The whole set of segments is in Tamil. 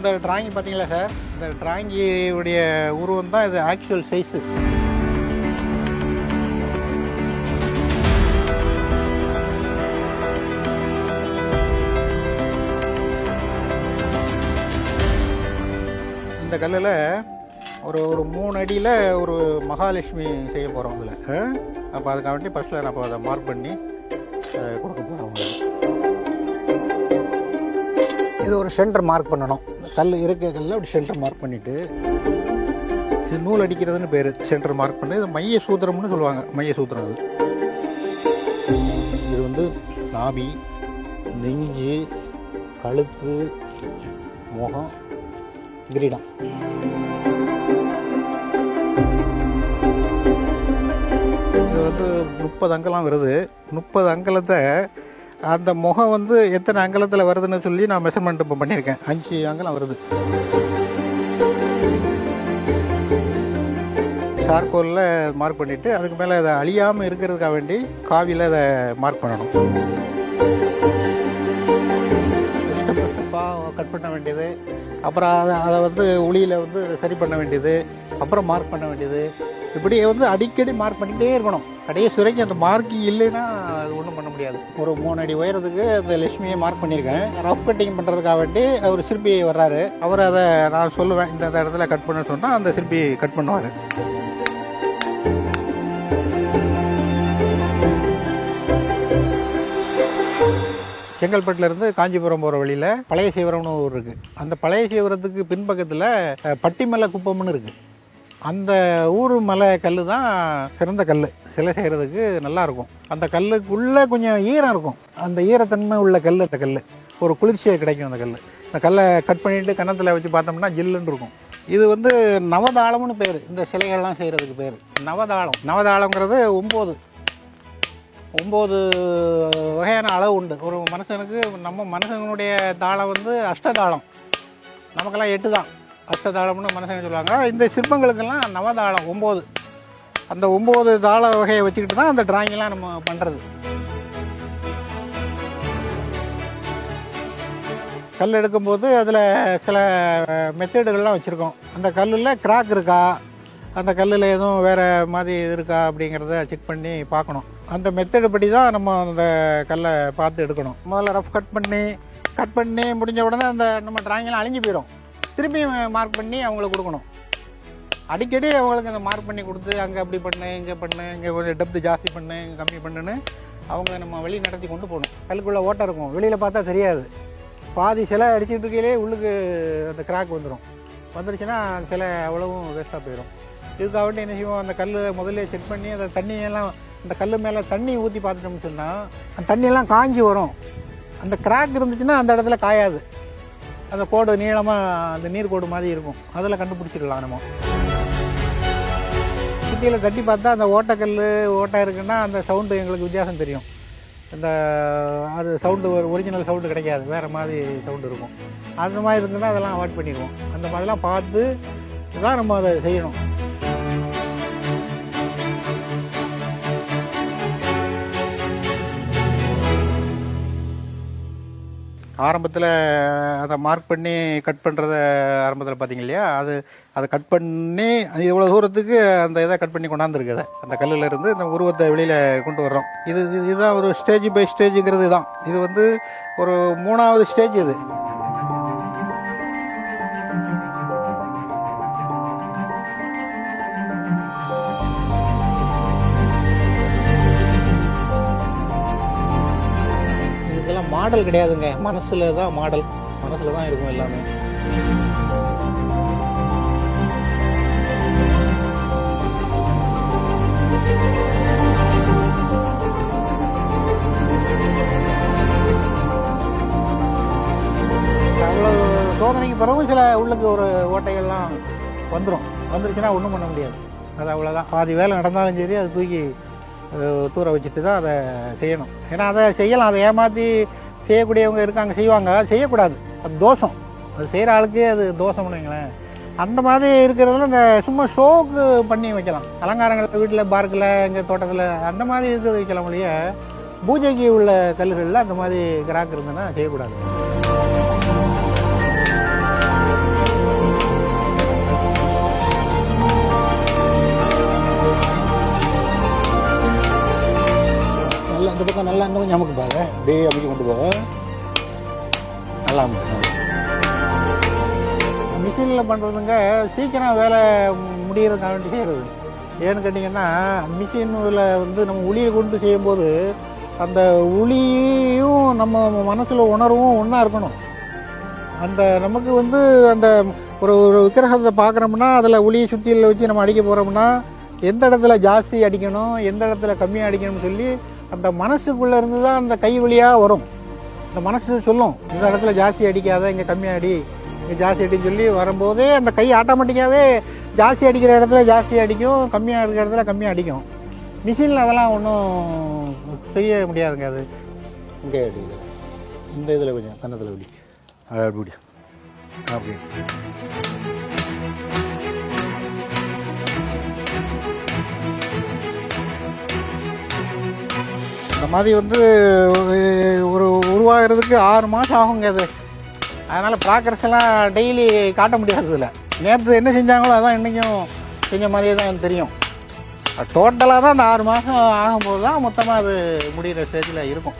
இந்த டிராயிங் பார்த்தீங்களா சார் இந்த டிராயிங்குடைய உருவம் தான் இது ஆக்சுவல் சைஸு இந்த கல்லில் ஒரு ஒரு மூணு அடியில் ஒரு மகாலட்சுமி செய்ய போகிறோம் இதில். அப்போ அதுக்காக வேண்டி ஃபஸ்ட்டில் நான் அதை மார்க் பண்ணி கொடுக்க போகிறோம் இது ஒரு சென்டர் மார்க் பண்ணணும். கல் இருக்க கல்லில் அப்படி சென்டர் மார்க் பண்ணிவிட்டு இது நூல் அடிக்கிறதுன்னு பேர் சென்டர் மார்க் பண்ணி இது மைய சூத்திரம்னு சொல்லுவாங்க மைய சூத்திரம் அது இது வந்து நாபி நெஞ்சு கழுத்து முகம் கிரீடம். இது வந்து முப்பது அங்கலம் வருது. முப்பது அங்கலத்தை அந்த முகம் வந்து எத்தனை அங்கலத்தில் வருதுன்னு சொல்லி நான் மெஷர்மெண்ட் இப்போ பண்ணியிருக்கேன். அஞ்சு அங்கலம் வருது. சார்கோலில் மார்க் பண்ணிவிட்டு அதுக்கு மேலே அதை அழியாமல் இருக்கிறதுக்காக வேண்டி காவியில் அதை மார்க் பண்ணணும். ஸ்டெப் ஸ்டெப்பாக கட் பண்ண வேண்டியது. அப்புறம் அதை அதை வந்து உளியில் வந்து சரி பண்ண வேண்டியது. அப்புறம் மார்க் பண்ண வேண்டியது. இப்படி வந்து அடிக்கடி மார்க் பண்ணிக்கிட்டே இருக்கணும். கடைசி வரைக்கும் அந்த மார்க் இல்லைன்னா அது ஒன்றும் பண்ண முடியாது. ஒரு மூணு அடி உயரத்துக்கு அந்த லட்சுமியை மார்க் பண்ணியிருக்கேன். ரஃப் கட்டிங் பண்ணுறதுக்காக வேண்டி அவர் சிற்பி வர்றாரு. அவர் அதை நான் சொல்லுவேன். இந்த இடத்துல கட் பண்ண சொன்னால் அந்த சிற்பி கட் பண்ணுவார். செங்கல்பட்டுலேருந்து காஞ்சிபுரம் போகிற வழியில் பழைய சீவரம்னு ஊர் இருக்குது அந்த பழைய சீவரத்துக்கு பின்பக்கத்தில் பட்டிமலை குப்பம்னு இருக்குது அந்த ஊர் மலை கல் தான் சிறந்த கல் சிலை செய்கிறதுக்கு நல்லாயிருக்கும் அந்த கல்லுக்குள்ளே கொஞ்சம் ஈரம் இருக்கும். அந்த ஈரத்தன்மை உள்ள கல் அந்த கல் ஒரு குளிர்ச்சியை கிடைக்கும் அந்த கல் இந்த கல்லை கட் பண்ணிட்டு கன்னத்தில் வச்சு பார்த்தோம்னா ஜில்லுன்னு இருக்கும். இது வந்து நவதாளம்னு பேர். இந்த சிலைகள்லாம் செய்கிறதுக்கு பேர். நவதாளம். நவதாளங்கிறது ஒம்பது. ஒம்பது வகையான அளவு உண்டு. ஒரு மனுஷனுக்கு நம்ம மனுஷனுடைய தாளம் வந்து அஷ்டதாளம். நமக்கெல்லாம் எட்டு தான் அஷ்டதாளம்னு மனசங்க சொல்லுவாங்க. இந்த சிற்பங்களுக்கெல்லாம் நவதாளம் ஒம்பது. அந்த ஒம்பது தாள வகையை வச்சுக்கிட்டு தான் அந்த டிராயிங்லாம் நம்ம பண்ணுறது கல் எடுக்கும்போது அதில் சில மெத்தேடுகள்லாம் வச்சுருக்கோம். அந்த கல்லில் கிராக் இருக்கா? அந்த கல்லில் எதுவும் வேறு மாதிரி இது இருக்கா அப்படிங்கிறத செக் பண்ணி பார்க்கணும். அந்த மெத்தடு படி தான் நம்ம அந்த கல்லை பார்த்து எடுக்கணும். முதல்ல ரஃப் கட் பண்ணி கட் பண்ணி முடிஞ்ச உடனே அந்த நம்ம டிராயிங்லாம் அழிஞ்சு போயிடும் திருப்பி மார்க் பண்ணி அவங்களுக்கு கொடுக்கணும். அடிக்கடி அவங்களுக்கு அந்த மார்க் பண்ணி கொடுத்து அங்கே அப்படி பண்ணு இங்கே பண்ணு இங்கே கொஞ்சம் டெப்த்து ஜாஸ்தி பண்ணு இங்கே கம்மி பண்ணுன்னு அவங்க நம்ம வழி நடத்தி கொண்டு போகணும். கல்லுக்குள்ளே ஓட்டை இருக்கும். வெளியில் பார்த்தா தெரியாது. பாதி சிலை அடிச்சுட்டு இருக்கையிலே உள்ளுக்கு அந்த கிராக் வந்துடும் வந்துருச்சுன்னா அந்த சிலை அவ்வளவும் வேஸ்ட்டாக போயிடும் இதுக்காக வேண்டி என்ன செய்வோம்? அந்த கல் முதல்ல செக் பண்ணி அந்த தண்ணியெல்லாம் அந்த கல் மேலே தண்ணி ஊற்றி பார்த்துட்டோம்னு சொன்னால் அந்த தண்ணியெல்லாம் காஞ்சி வரும். அந்த கிராக் இருந்துச்சுன்னா அந்த இடத்துல காயாது. அந்த கோடு நீளமாக அந்த நீர் கோடு மாதிரி இருக்கும். அதில் கண்டுபிடிச்சிடலாம் நம்ம. சிட்டியில் தட்டி பார்த்தா அந்த ஓட்டக்கல் ஓட்டை இருக்குன்னா அந்த சவுண்டு எங்களுக்கு வித்தியாசம் தெரியும். இந்த அது சவுண்டு ஒரு ஒரிஜினல் சவுண்டு கிடைக்காது. வேறு மாதிரி சவுண்டு இருக்கும். அந்த மாதிரி இருந்ததுன்னா அதெல்லாம் அவாய்ட் பண்ணிடுவோம். அந்த மாதிரிலாம் பார்த்து தான் நம்ம அதை செய்யணும். ஆரம்பத்தில் அதை மார்க் பண்ணி கட் பண்ணுறத ஆரம்பத்தில் பார்த்தீங்க இல்லையா? அது அதை கட் பண்ணி அது இவ்வளோ தூரத்துக்கு அந்த இதை கட் பண்ணி கொண்டாந்துருக்கு அதை. அந்த கல்லில் இருந்து இந்த உருவத்தை வெளியில் கொண்டு வர்றோம். இது இது- இதுதான் ஒரு ஸ்டேஜ் பை ஸ்டேஜுங்கிறது தான். இது வந்து ஒரு மூணாவது ஸ்டேஜ் இது. மாடல் கிடையாதுங்க. மனசில் தான் மாடல். மனசில் தான் இருக்கும் எல்லாமே. அவ்வளோ சோதனைக்கு பிறகு சில உள்ளுக்கு ஒரு ஓட்டைகள்லாம் வந்துடும் வந்துருச்சுன்னா ஒன்றும் பண்ண முடியாது. அது அவ்வளோதான் பாதி வேலை நடந்தாலும் சரி அது தூக்கி தூர வச்சுட்டு தான் அதை செய்யணும். ஏன்னா அதை செய்யலாம். அதை ஏமாற்றி செய்யக்கூடியவங்க இருக்காங்க செய்வாங்க. அது செய்யக்கூடாது. அது தோஷம். அது செய்கிற ஆளுக்கே அது தோஷம்னு வைங்களேன். அந்த மாதிரி இருக்கிறதுல இந்த சும்மா ஷோக்கு பண்ணி வைக்கலாம். அலங்காரங்கள் வீட்டில் பார்க்கில் எங்கள் தோட்டத்தில் அந்த மாதிரி இருக்கிறது வைக்கலாம் ஒழிய பூஜைக்கு உள்ள கல்லுகளில் அந்த மாதிரி கிராக் இருந்ததுன்னா செய்யக்கூடாது. இந்த பக்கம் நல்லா இன்னும் கொஞ்சம் அமுக்கு பாரு. அப்படியே அமைக்க கொண்டு போக நல்லா அமுக்கு மிஷினில் பண்ணுறதுங்க சீக்கிரம் வேலை முடியறதுக்காக வேண்டி செய்கிறது ஏன்னு கேட்டிங்கன்னா மிஷின் இதில் வந்து நம்ம உளியை கொண்டு செய்யும்போது அந்த உளியும் நம்ம மனசில் உணர்வும் ஒன்றா இருக்கணும். அந்த நமக்கு வந்து அந்த ஒரு ஒரு விக்கிரகத்தை பார்க்குறோம்னா அதில் உளியை சுற்றியில் வச்சு நம்ம அடிக்க போகிறோம்னா எந்த இடத்துல ஜாஸ்தி அடிக்கணும் எந்த இடத்துல கம்மியாக அடிக்கணும்னு சொல்லி அந்த மனசுக்குள்ளே இருந்து தான் அந்த கை வழியாக வரும். இந்த மனசு சொல்லும் இந்த இடத்துல ஜாஸ்தி அடிக்காத இங்கே கம்மியாக அடி இங்கே ஜாஸ்தி அடின்னு சொல்லி வரும்போதே அந்த கை ஆட்டோமேட்டிக்காகவே ஜாஸ்தி அடிக்கிற இடத்துல ஜாஸ்தி அடிக்கும் கம்மியாக இருக்கிற இடத்துல கம்மியாக அடிக்கும். மிஷினில் அதெல்லாம் ஒன்றும் செய்ய முடியாதுங்க அது. இங்கே அடிக்குது இந்த இதில் கொஞ்சம் கன்னத்தில் அப்படி அப்படி அப்படி மாதிரி வந்து ஒரு- ஒரு உருவாகிறதுக்கு ஆறு மாதம் ஆகுங்க அது. அதனால் ப்ராக்ரஸ் எல்லாம் டெய்லி காட்ட முடியாது இதில் நேற்று என்ன செஞ்சாங்களோ அதான் இன்றைக்கும் செஞ்ச மாதிரியே தான் எனக்கு தெரியும். டோட்டலாக தான் அந்த ஆறு மாதம் ஆகும்போது தான் மொத்தமாக அது முடிகிற ஸ்டேஜில் இருக்கும்.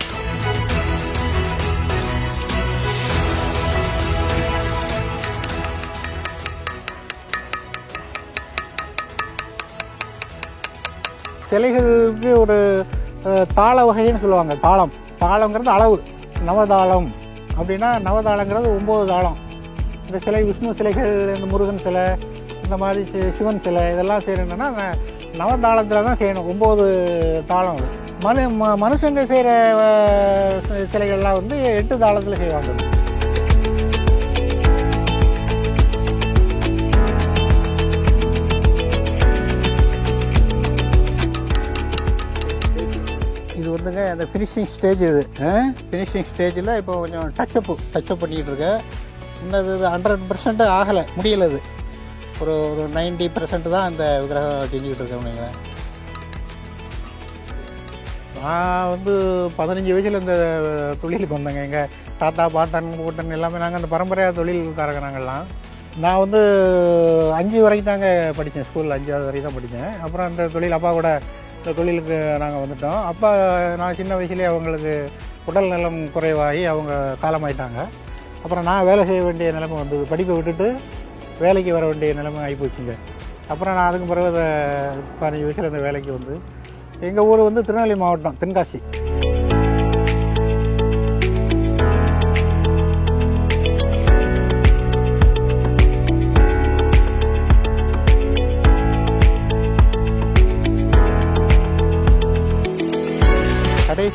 சிலைகளுக்கு ஒரு தாள வகைன்னு சொல்லுவாங்க. தாளம். தாளங்கிறது அளவு. நவதாளம். அப்படின்னா நவதாளங்கிறது ஒம்பது தாளம். இந்த சிலை விஷ்ணு சிலைகள் இந்த முருகன் சிலை இந்த மாதிரி சிவன் சிலை இதெல்லாம் செய்யணுன்னா நவதாளத்தில் தான் செய்யணும். ஒம்பது தாளம் அது. மனு ம மனுஷங்க செய்கிற சிலைகள்லாம் வந்து எட்டு தாளத்தில் செய்வாங்க. அந்த ஃபினிஷிங் ஸ்டேஜ் இது. ஃபினிஷிங் ஸ்டேஜில் இப்போ கொஞ்சம் டச்சப்பு டச்சப் பண்ணிகிட்டு இருக்கேன் இன்னும் இது ஹண்ட்ரட் பர்சன்ட் ஆகலை முடியல அது. ஒரு ஒரு நைன்டி பர்சன்ட் தான் அந்த விக்கிரகம் செஞ்சுக்கிட்டு இருக்கேன் வைங்களேன். நான் வந்து பதினஞ்சு வயசில் இந்த தொழிலுக்கு வந்தேங்க. எங்கள் தாத்தா பாட்டன் கூட்டன் எல்லாமே நாங்கள் அந்த பரம்பரையாக தொழில்காரங்க நாங்கள்லாம். நான் வந்து அஞ்சு வரைக்கும் தாங்க படித்தேன். ஸ்கூலில் அஞ்சாவது வரைக்கும் தான் படித்தேன். அப்புறம் அந்த தொழில் அப்பா கூட இந்த தொழிலுக்கு நாங்கள் வந்துட்டோம். அப்போ நான் சின்ன வயசுலேயே அவங்களுக்கு உடல் நலம் குறைவாகி அவங்க காலமாயிட்டாங்க. அப்புறம் நான் வேலை செய்ய வேண்டிய நிலைமை வந்தது. படிப்பை விட்டுட்டு வேலைக்கு வர வேண்டிய நிலைமை ஆகிப்போச்சுங்க அப்புறம் நான் அதுக்கு பிறகு பதினஞ்சு வயசில் இந்த வேலைக்கு வந்து எங்கள் ஊர் வந்து திருநெல்வேலி மாவட்டம் தென்காசி.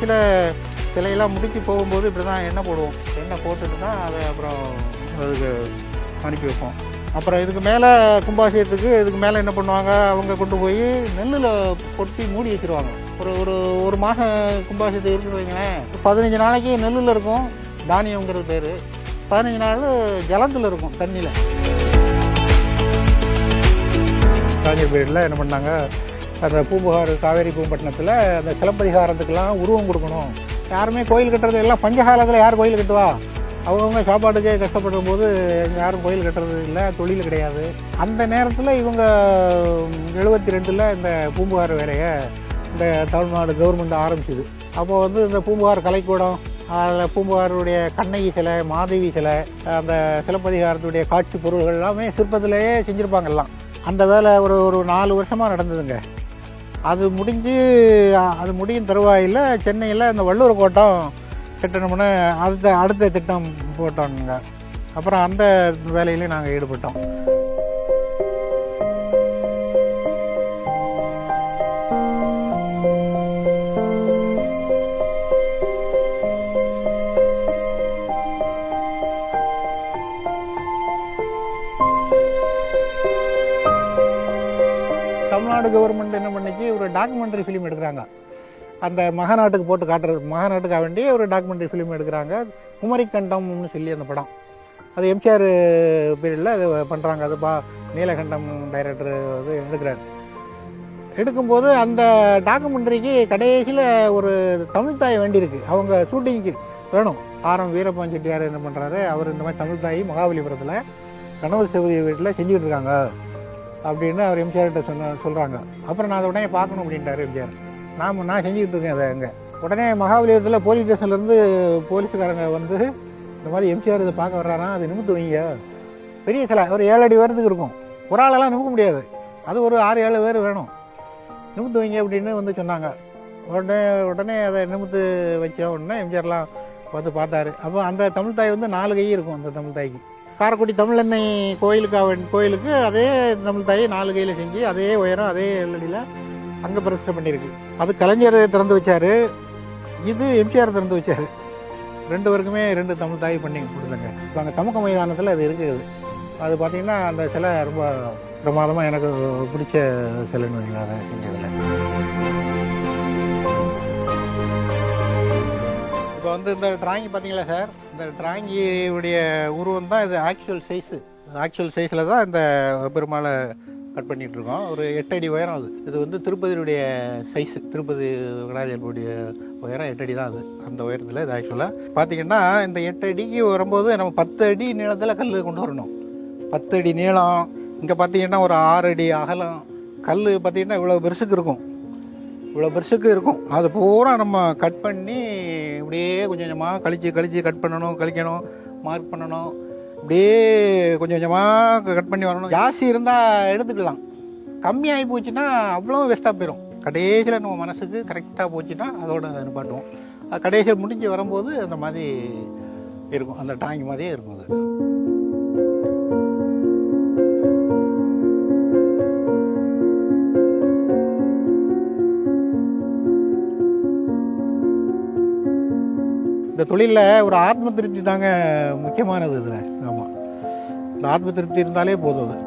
கடைசியில் சிலையெல்லாம் முடிச்சு போகும்போது இப்படி தான் எண்ணெய் போடுவோம். எண்ணெய் போட்டுட்டு தான் அதை அப்புறம் அதுக்கு அனுப்பி வைப்போம். அப்புறம் இதுக்கு மேலே கும்பாசியத்துக்கு இதுக்கு மேலே என்ன பண்ணுவாங்க? அவங்க கொண்டு போய் நெல்லில் பொட்டி மூடி வச்சிருவாங்க. ஒரு ஒரு ஒரு மாதம் கும்பாசியத்தை இருக்குன்னு வைங்களேன். பதினஞ்சு நாளைக்கு நெல்லில் இருக்கும். தானியங்கிறது பேர். பதினஞ்சு நாள் ஜலத்தில் இருக்கும் தண்ணியில். காஞ்சி பீரியடில் என்ன பண்ணாங்க? அந்த பூம்புகார் காவேரி பூம்பட்டினத்தில் அந்த சிலப்பதிகாரத்துக்கெல்லாம் உருவம் கொடுக்கணும். யாருமே கோயில் கட்டுறது எல்லாம் பஞ்சகாலத்தில் யார் கோயில் கட்டுவா? அவங்கவுங்க சாப்பாட்டுக்கே கஷ்டப்படும் போது யாரும் கோயில் கட்டுறது இல்லை தொழில் கிடையாது. அந்த நேரத்தில் இவங்க எழுபத்தி ரெண்டில் இந்த பூம்புகார் வேலையை இந்த தமிழ்நாடு கவர்மெண்ட் ஆரம்பிச்சுது. அப்போ வந்து இந்த பூம்புகார் கலைக்கூடம் அதில் பூம்புகாருடைய கண்ணகி சிலை மாதவி சிலை அந்த சிலப்பதிகாரத்துடைய காட்சி பொருள்கள் எல்லாமே சிற்பத்திலேயே செஞ்சுருப்பாங்க எல்லாம். அந்த வேலை ஒரு ஒரு நாலு வருஷமாக நடந்ததுங்க. அது முடிஞ்சு அது முடியும் தருவாயில் சென்னையில் இந்த வள்ளுவர் கோட்டம் கட்டணும்னு அடுத்த அடுத்த திட்டம் போட்டோங்க. அப்புறம் அந்த வேலையிலையும் நாங்கள் ஈடுபட்டோம். தமிழ்நாடு கவர்மெண்ட் என்ன பண்ணிச்சு ஒரு டாக்குமெண்ட்ரி ஃபிலிம் எடுக்கிறாங்க. அந்த மகாநாட்டுக்கு போட்டு காட்டுறது மகாநாட்டுக்காக வேண்டிய ஒரு டாக்குமெண்ட்ரி ஃபிலிம் எடுக்கிறாங்க. குமரிக்கண்டம்னு சொல்லி அந்த படம். அது எம்ஜிஆர் பீரியடில் அது பண்ணுறாங்க அது பா நீலகண்டம் டைரக்டர் வந்து எடுக்கிறார். எடுக்கும்போது அந்த டாக்குமெண்ட்ரிக்கு கடைசியில் ஒரு தமிழ் தாய் வேண்டியிருக்கு அவங்க ஷூட்டிங்க்கு வேணும். ஆரம் வீரப்பன் செட்டியார் என்ன பண்ணுறாரு அவர் இந்த மாதிரி தமிழ் தாய் மகாபலிபுரத்தில் கணவர் சிவதி வீட்டில் செஞ்சுக்கிட்டு இருக்காங்க. அப்படின்னு அவர் எம்ஜிஆர்கிட்ட சொன்ன சொல்கிறாங்க அப்புறம் நான் அதை உடனே பார்க்கணும் அப்படின்ட்டாரு எம்ஜிஆர் நான் நான் செஞ்சுக்கிட்டு இருக்கேன் அதை அங்கே. உடனே மகாபலிபுரத்தில் போலீஸ் ஸ்டேஷன்லேருந்து போலீஸ்காரங்க வந்து இந்த மாதிரி எம்ஜிஆர் இதை பார்க்க வர்றாராம் அது நிமித்து வைங்க. பெரிய சிலை ஒரு ஏழு அடி வரதுக்கு இருக்கும். ஒரு ஆளெல்லாம் நிமிக்க முடியாது. அது ஒரு ஆறு ஏழு பேர் வேணும். நிமித்து வைங்க அப்படின்னு வந்து சொன்னாங்க. உடனே உடனே அதை நிமித்து வச்ச உடனே எம்ஜிஆர்லாம் வந்து பார்த்தாரு. அப்போ அந்த தமிழ் தாய் வந்து நாலு கை இருக்கும் அந்த தமிழ் தாய்க்கு. காரைக்குடி தமிழன்னை கோயிலுக்கு அவன் கோயிலுக்கு அதே தமிழ் தாயை நாலு கையில் செஞ்சு அதே உயரம் அதே எல்லடியில் அங்கே பிரதிஷ்டை பண்ணியிருக்கு. அது கலைஞர் திறந்து வச்சார். இது எம்ஜிஆர் திறந்து வச்சார். ரெண்டு பேருக்குமே ரெண்டு தமிழ் தாய் பண்ணி கொடுத்தாங்க. இப்போ அங்கே தமுக்க மைதானத்தில் அது இருக்குது. அது பார்த்தீங்கன்னா அந்த சிலை ரொம்ப பிரமாதமாக எனக்கு பிடிச்ச சிலைன்னு வைங்களேன் செஞ்சதில்லை இப்போ வந்து இந்த டிராயிங் பார்த்தீங்களா சார் இந்த டிராயிங்குடைய உருவம் தான் இது ஆக்சுவல் சைஸு ஆக்சுவல் சைஸில் தான் இந்த பெருமாளை கட் பண்ணிகிட்டு இருக்கோம். ஒரு எட்டு அடி உயரம் அது. இது வந்து திருப்பதியுடைய சைஸு திருப்பதி விநாயகருடைய உயரம் எட்டு அடி தான் அது. அந்த உயரத்தில் இது ஆக்சுவலாக பார்த்தீங்கன்னா இந்த எட்டு அடிக்கு வரும்போது நம்ம பத்து அடி நீளத்தில் கல் கொண்டு வரணும். பத்து அடி நீளம். இங்கே பார்த்தீங்கன்னா ஒரு ஆறு அடி அகலம். கல் பார்த்தீங்கன்னா இவ்வளோ பெருசுக்கு இருக்கும். இவ்வளோ பெருசுக்கு இருக்கும். அது பூரா நம்ம கட் பண்ணி இப்படியே கொஞ்சம் கொஞ்சமாக கழிச்சு கழிச்சு கட் பண்ணணும் கழிக்கணும் மார்க் பண்ணணும். இப்படியே கொஞ்சம் கொஞ்சமாக கட் பண்ணி வரணும். ஜாஸ்தி இருந்தால் எடுத்துக்கலாம். கம்மியாகி போச்சுன்னா அவ்வளோ வேஸ்ட்டாக போயிடும் கடைசியில் நம்ம மனசுக்கு கரெக்டாக போச்சுன்னா அதோட நிப்பாட்டுவோம். அது கடைசியில் முடிஞ்சு வரும்போது அந்த மாதிரி இருக்கும். அந்த டிராயிங் மாதிரியே இருக்கும் அது. இந்த தொழிலில் ஒரு ஆத்ம திருப்தி தாங்க முக்கியமானது இதில். ஆமாம் இந்த ஆத்ம திருப்தி இருந்தாலே போதும் அது.